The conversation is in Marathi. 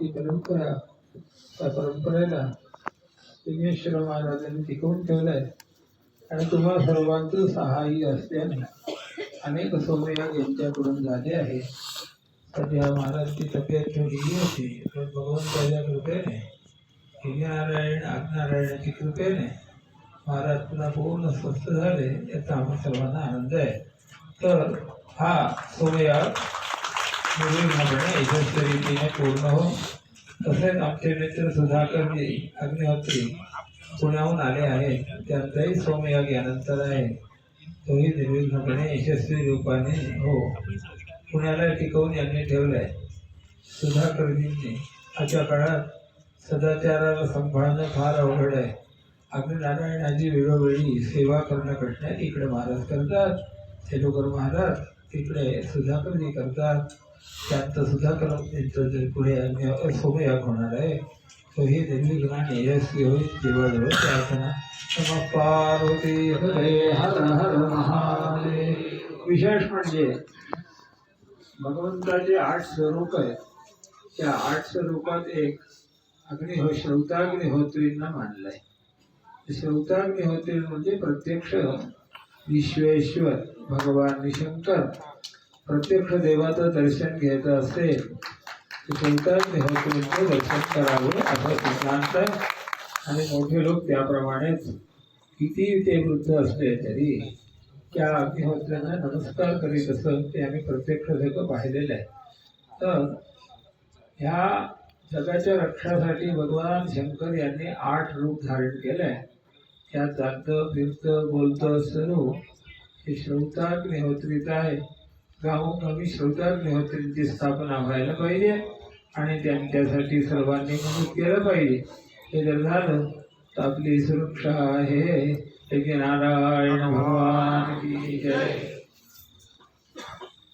ती परंपरा त्या परंपरेला सिद्धेश्वर महाराजांनी टिकवून ठेवलंय. आणि तुम्हा सर्वांचं सहाय्य असल्याने अनेक सोमयाग यांच्याकडून झाले आहे. सध्या महाराजची तब्येत ठेवलेली होती. पण भगवंताच्या कृपेने हिनारायण नारायणाची कृपेने महाराज पुन्हा पूर्ण स्वस्थ झाले. याचा आम्हा सर्वांना आनंद आहे. तर हा सोमयाग यशस्वी रीतीने पूर्ण हो. तसेच आमचे मित्र सुधाकरजी अग्निहोत्री पुण्याहून आले आहेत. त्यांचाही सोमयाग यानंतर आहे. तोही निर्विघ्नपणे यशस्वी रूपाने हो. पुण्याला टिकवून यांनी ठेवलंय. सुधाकरजींनी आजच्या काळात सदाचाराला सांभाळणं फार अवघड आहे. अग्निनारायणाची वेळोवेळी सेवा करणं इकडे महाराज करतात सेलुकर महाराज तिकडे सुधाकरजी करतात. त्यात सुद्धा यांचं जे पुढे अग्नि- सोमयाग होणार आहे तोही निर्विघ्नाने यश होईल देवाजवळ प्रार्थना नमः पार्वती हरे हर हर महादेव. विशेष म्हणजे भगवंताचे आठ स्वरूप आहेत. त्या आठ स्वरूपात एक अग्निहो श्रौताग्निहोत्रींना मानलंय श्रौताग्निहोत्री म्हणजे प्रत्यक्ष विश्वेश्वर भगवान निशंकर प्रत्यक्ष देवाचं दर्शन घ्यायचं असेल तर श्रौताग्निहोत्रींचं दर्शन करावं असं सिद्धांत आणि मोठे लोक त्याप्रमाणेच किती ते वृद्ध असले तरी त्या अग्निहोत्र्यांना नमस्कार करीत असत ते आम्ही प्रत्यक्ष सगळं पाहिलेलं आहे तर ह्या जगाच्या रक्षासाठी भगवान शंकर यांनी आठ रूप धारण केलं. आहे त्यात जातं फिरतं बोलतं सरू हे श्रौताग्निहोत्रीचं आहे. गावोगावी श्रौताग्निहोत्रींची स्थापना व्हायला पाहिजे आणि त्यांच्यासाठी सर्वांनी मदत केलं पाहिजे. हे जर झालं तर आपली सुरक्षा आहे. हे की नारायण